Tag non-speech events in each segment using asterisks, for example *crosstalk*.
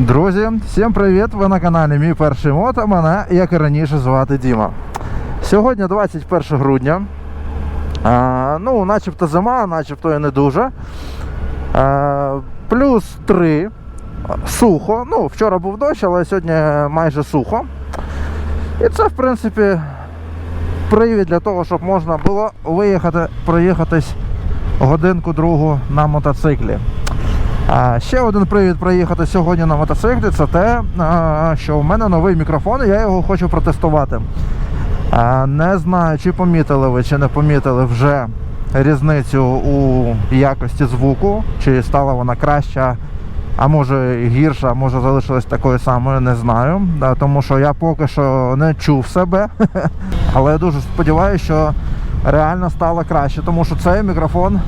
Друзі, всім привіт! Ви на каналі Мій перший мото. Мене, як і раніше, звати Діма. Сьогодні 21 грудня. А, ну, начебто зима, начебто і не дуже. А, плюс 3. Сухо. Ну, вчора був дощ, але сьогодні майже сухо. І це, в принципі, привід для того, щоб можна було виїхати, проїхатись годинку другу на мотоциклі. Ще один привід проїхати сьогодні на мотоциклі це те, що у мене новий мікрофон, і я його хочу протестувати. Не знаю, чи помітили ви, чи не помітили вже різницю у якості звуку, чи стала вона краща, а може гірша, може залишилась такою самою, не знаю. Тому що я поки що не чув себе. *laughs* Але я дуже сподіваюся, що реально стало краще, тому що цей мікрофон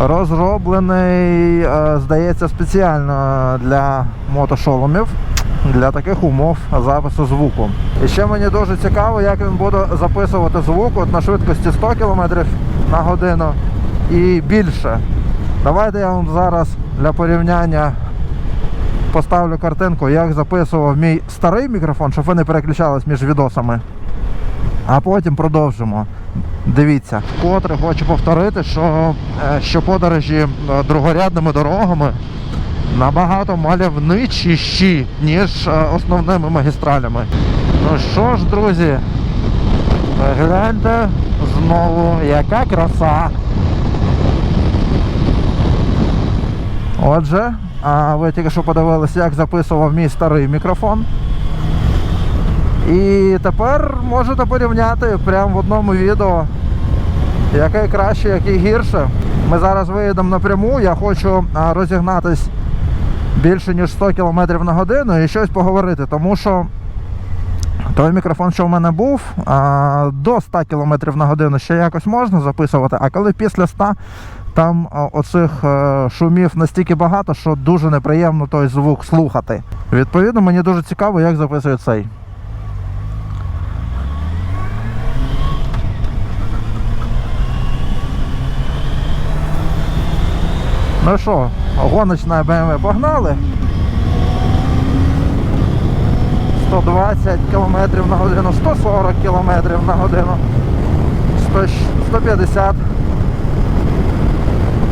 розроблений, е, здається, спеціально для мотошоломів, для таких умов запису звуку. І ще мені дуже цікаво, як він буде записувати звук от на швидкості 100 км на годину і більше. Давайте я вам зараз для порівняння поставлю картинку, як записував мій старий мікрофон, щоб ви не переключались між відосами. А потім продовжимо. Дивіться, вкотре хочу повторити, що, е, що подорожі е, другорядними дорогами набагато мальовничіші, ніж е, основними магістралями. Ну що ж, друзі, гляньте знову, яка краса. Отже, а ви тільки що подивилися, як записував мій старий мікрофон. І тепер можете порівняти прямо в одному відео, яке краще, яке гірше. Ми зараз виїдемо напряму, я хочу розігнатись більше ніж 100 км на годину і щось поговорити, тому що той мікрофон, що в мене був, до 100 км на годину ще якось можна записувати, а коли після 100 там оцих е, шумів настільки багато, що дуже неприємно той звук слухати. Відповідно, мені дуже цікаво, як записує цей. Ну що, гоночна BMW погнали. 120 км на годину, 140 км на годину, 150.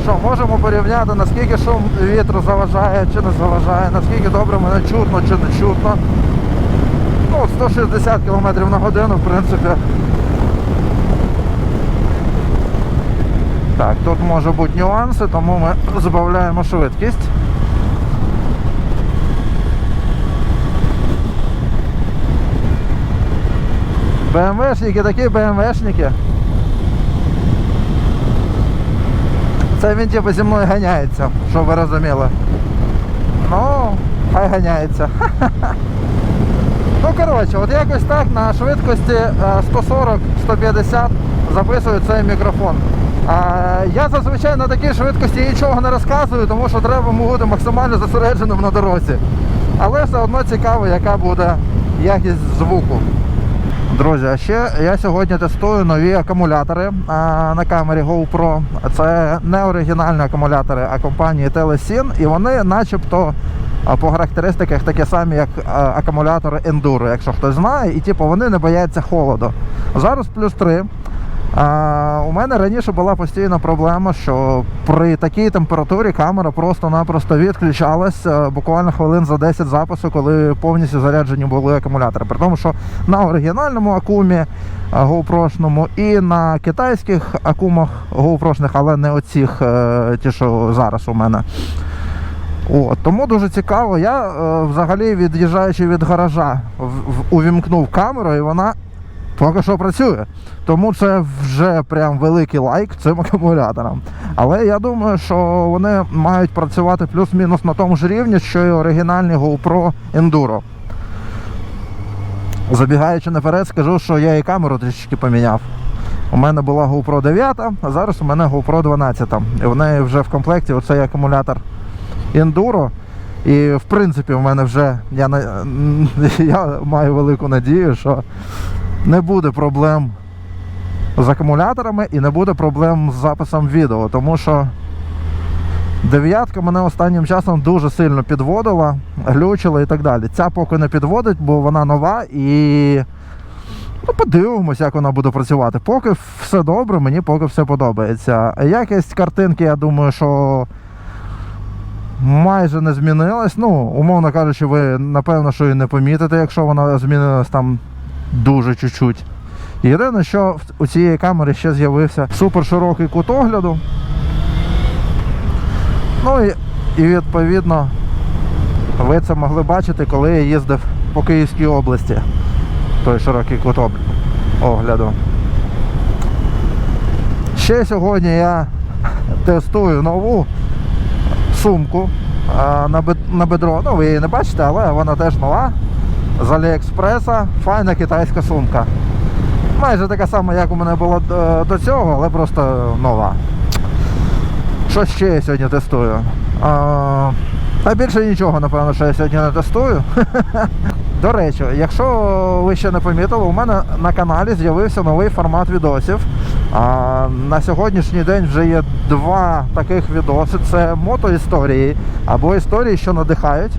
Що, можемо порівняти, наскільки шум вітру заважає чи не заважає, наскільки добре мене чутно чи не чутно. Ну, 160 км на годину, в принципі. Так, тут може бути нюанси, тому ми збавляємо швидкість. БМВшники такі БМВшники. Це він типу зі мною ганяється, щоб ви розуміли. Ну, хай ганяється. *laughs* Ну, коротше, от якось так на швидкості е, 140-150 записую цей мікрофон. Я зазвичай на такій швидкості нічого не розказую, тому що треба бути максимально зосередженим на дорозі. Але все одно цікаво, яка буде якість звуку. Друзі, а ще я сьогодні тестую нові акумулятори на камері GoPro. Це не оригінальні акумулятори, а компанії Telesin, і вони начебто по характеристиках такі самі, як акумулятори Enduro, якщо хтось знає, і типу вони не бояться холоду. Зараз плюс 3. А, у мене раніше була постійна проблема, що при такій температурі камера просто-напросто відключалась е, буквально хвилин за 10 запису, коли повністю заряджені були акумулятори. При тому, що на оригінальному акумі е, GoPro-шному і на китайських акумах GoPro-шних, але не оцих, е, ті, що зараз у мене. О, тому дуже цікаво. Я е, взагалі від'їжджаючи від гаража, в, увімкнув камеру, і вона поки що працює. Тому це вже прям великий лайк цим акумуляторам. Але я думаю, що вони мають працювати плюс-мінус на тому ж рівні, що і оригінальні GoPro Enduro. Забігаючи наперед, скажу, що я і камеру трішки поміняв. У мене була GoPro 9, а зараз у мене GoPro 12. І в неї вже в комплекті оцей акумулятор Enduro. І в принципі в мене вже я, *laughs* я маю велику надію, що не буде проблем з акумуляторами і не буде проблем з записом відео, тому що Дев'ятка мене останнім часом дуже сильно підводила, глючила і так далі. Ця поки не підводить, бо вона нова і. Ну, подивимось, як вона буде працювати. Поки все добре, мені поки все подобається. Якість картинки, я думаю, що майже не змінилась. Ну, умовно кажучи, ви напевно, що і не помітите, якщо вона змінилась там дуже чуть-чуть. Єдине, що у цієї камери ще з'явився супер широкий кут огляду. Ну і, і відповідно ви це могли бачити, коли я їздив по Київській області. Той широкий кут огляду. Ще сьогодні я тестую нову сумку на, бедро. Ну, ви її не бачите, але вона теж нова. З Аліекспреса. Файна китайська сумка. Майже така сама, як у мене була до, цього, але просто нова. Що ще я сьогодні тестую? А, та більше нічого, напевно, що я сьогодні не тестую. *laughs* До речі, якщо ви ще не помітили, у мене на каналі з'явився новий формат відосів. А, на сьогоднішній день вже є два таких відоси: це мотоісторії або історії, що надихають.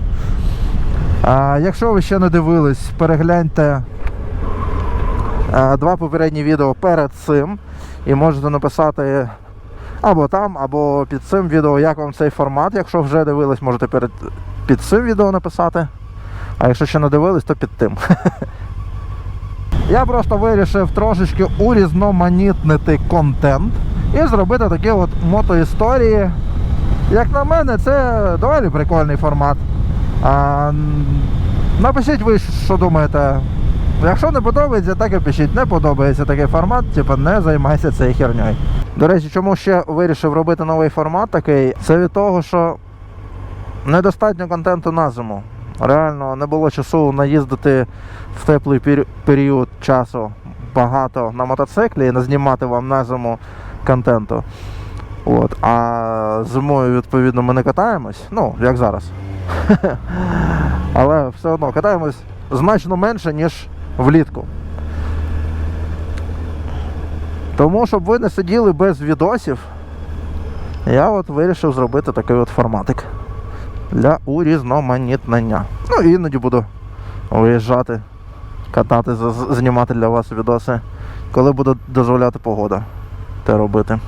А, якщо ви ще не дивились, перегляньте е, два попередні відео перед цим і можете написати або там, або під цим відео, як вам цей формат. Якщо вже дивились, можете перед, під цим відео написати. А якщо ще не дивились, то під тим. *laughs* Я просто вирішив трошечки урізноманітнити контент і зробити такі от мотоісторії. Як на мене, це доволі прикольний формат. А, напишіть ви, що думаєте. Якщо не подобається, так і пишіть. Не подобається такий формат, типу не займайся цією херньою. До речі, чому ще вирішив робити новий формат такий? Це від того, що недостатньо контенту на зиму. Реально не було часу наїздити в теплий пері- період часу багато на мотоциклі і не знімати вам на зиму контенту. От. А зимою, відповідно, ми не катаємось, ну, як зараз. *laughs* Але все одно катаємось значно менше, ніж влітку. Тому, щоб ви не сиділи без відосів, я от вирішив зробити такий от форматик для урізноманітнення. Ну і іноді буду виїжджати, катати, знімати для вас відоси, коли буде дозволяти погода те робити.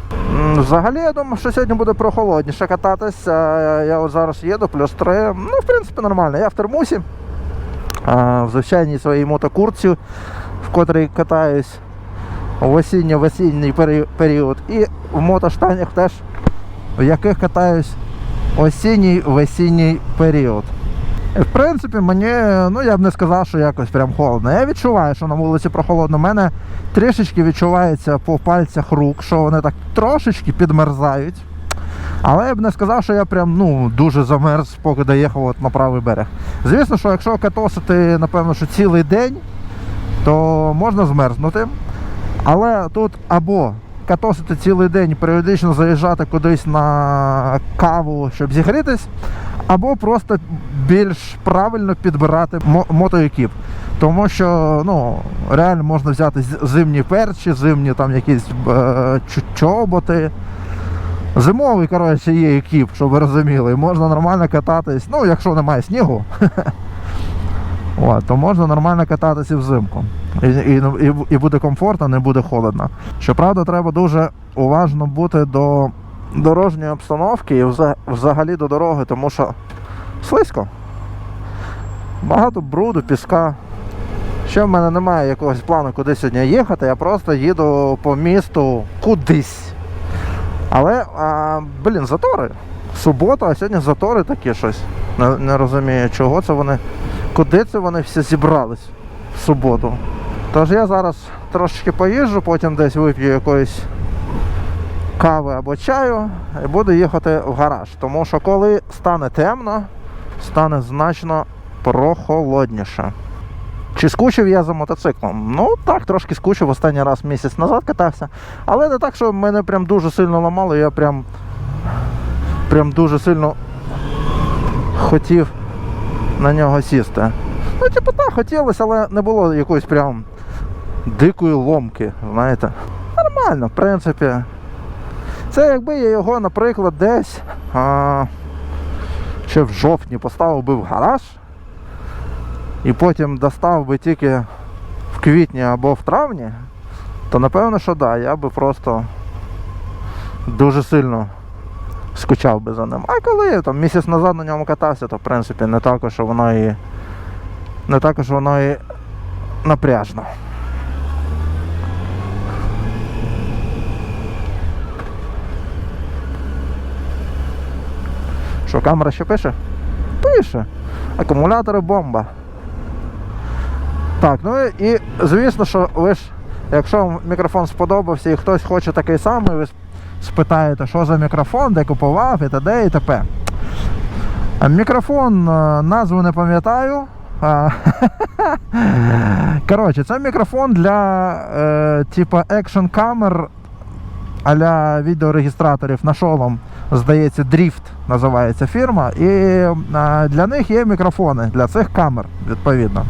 Взагалі, я думаю, що сьогодні буде прохолодніше кататись. А Я от зараз їду, плюс 3. Ну, в принципі, нормально. Я в термусі, в звичайній своїй мотокурці, в котрій катаюсь в осінньо-весінній період. І в мотоштанях теж, в яких катаюсь осінній весінній період. В принципі, мені, ну я б не сказав, що якось прям холодно. Я відчуваю, що на вулиці прохолодно. У мене трішечки відчувається по пальцях рук, що вони так трошечки підмерзають. Але я б не сказав, що я прям ну, дуже замерз, поки доїхав от на правий берег. Звісно, що якщо катосити, напевно, що цілий день, то можна змерзнути. Але тут або катосити цілий день, періодично заїжджати кудись на каву, щоб зігрітись, або просто більш правильно підбирати мотоекіп. Тому що ну, реально можна взяти зимні перчі, зимні там якісь е, чоботи. Зимовий, коротше, є екіп, щоб ви розуміли. Можна нормально кататись. Ну, якщо немає снігу, *laughs* то можна нормально кататися взимку. І, і, і буде комфортно, не буде холодно. Щоправда, треба дуже уважно бути до дорожньої обстановки і взагалі до дороги, тому що слизько. Багато бруду, піска. Ще в мене немає якогось плану, куди сьогодні їхати, я просто їду по місту кудись. Але, а, блін, затори. Субота, а сьогодні затори такі щось. Не, не розумію, чого це вони. Куди це вони всі зібрались в суботу. Тож я зараз трошечки поїжджу, потім десь вип'ю якоїсь кави або чаю і буду їхати в гараж. Тому що коли стане темно, стане значно прохолодніше. Чи скучив я за мотоциклом? Ну так, трошки скучив останній раз місяць назад катався. Але не так, що мене прям дуже сильно ламало, я прям, прям дуже сильно хотів на нього сісти. Ну, типу, так, хотілося, але не було якоїсь прям дикої ломки, знаєте. Нормально, в принципі. Це якби я його, наприклад, десь а, ще в жовтні поставив би в гараж, і потім достав би тільки в квітні або в травні, то напевно, що да, я би просто дуже сильно скучав би за ним. А коли я там місяць назад на ньому катався, то в принципі не також воно і не також воно і напряжно. Що, камера ще пише? Пише. Акумулятори бомба. Так, ну і звісно, що ви ж, якщо вам мікрофон сподобався і хтось хоче такий самий, ви спитаєте, що за мікрофон, де купував і т.д. і т.п. Мікрофон, е, назву не пам'ятаю. *laughs* Коротше, це мікрофон для е, типа екшн камер а-ля відеорегістраторів на шолом. Здається, Drift називається фірма. І для них є мікрофони для цих камер, відповідно.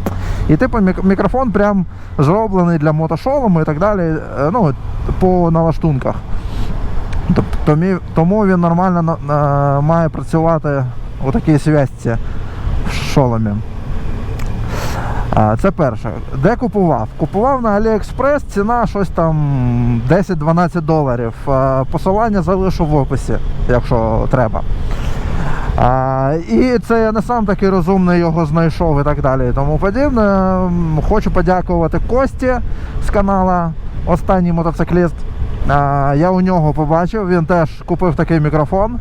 І типу мікрофон прям зроблений для мотошолому і так далі. е, Ну, по налаштунках. Тому він нормально має працювати у такій зв'язці в шоломі. Це перше. Де купував? Купував на AliExpress, ціна щось там 10-12 доларів. Посилання залишу в описі, якщо треба. А, і це я не сам такий розумний його знайшов і так далі. і Тому подібне. Хочу подякувати Кості з канала Останній мотоцикліст. А, я у нього побачив, він теж купив такий мікрофон.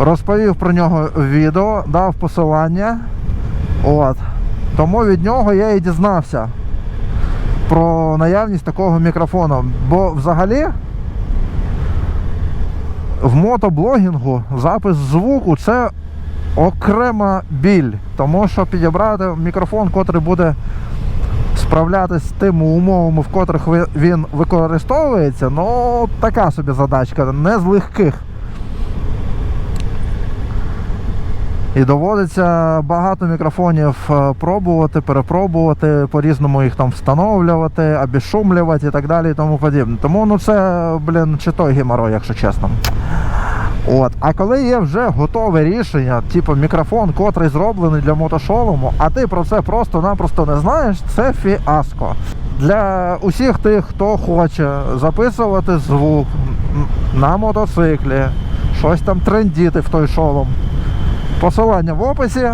Розповів про нього відео, дав посилання. От. Тому від нього я і дізнався про наявність такого мікрофону. Бо взагалі в мотоблогінгу запис звуку це окрема біль. Тому що підібрати мікрофон, котрий буде справлятися з тими умовами, в котрих він використовується, ну така собі задачка, не з легких. І доводиться багато мікрофонів е, пробувати, перепробувати, по-різному їх там встановлювати, обішумлювати і так далі і тому подібне. Тому ну це, блін, чи той геморой, якщо чесно. От. А коли є вже готове рішення, типу мікрофон, котрий зроблений для мотошолому, а ти про це просто-напросто не знаєш, це фіаско. Для усіх тих, хто хоче записувати звук на мотоциклі, щось там трендіти в той шолом. Посилання в описі.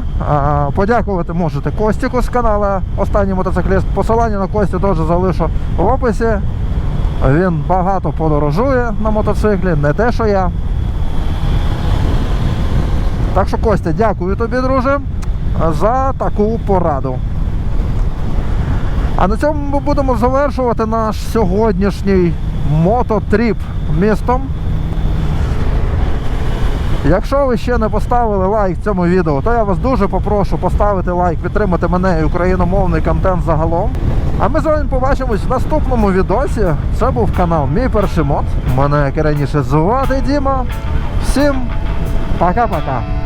Подякувати можете Костіку з каналу Останній мотоцикліст. Посилання на Костю теж залишу в описі. Він багато подорожує на мотоциклі, не те, що я. Так що, Костя, дякую тобі, друже, за таку пораду. А на цьому ми будемо завершувати наш сьогоднішній мототріп містом. Якщо ви ще не поставили лайк цьому відео, то я вас дуже попрошу поставити лайк, підтримати мене і україномовний контент загалом. А ми з вами побачимось в наступному відосі. Це був канал Мій перший мод. Мене як і раніше звати Діма. Всім пока-пока.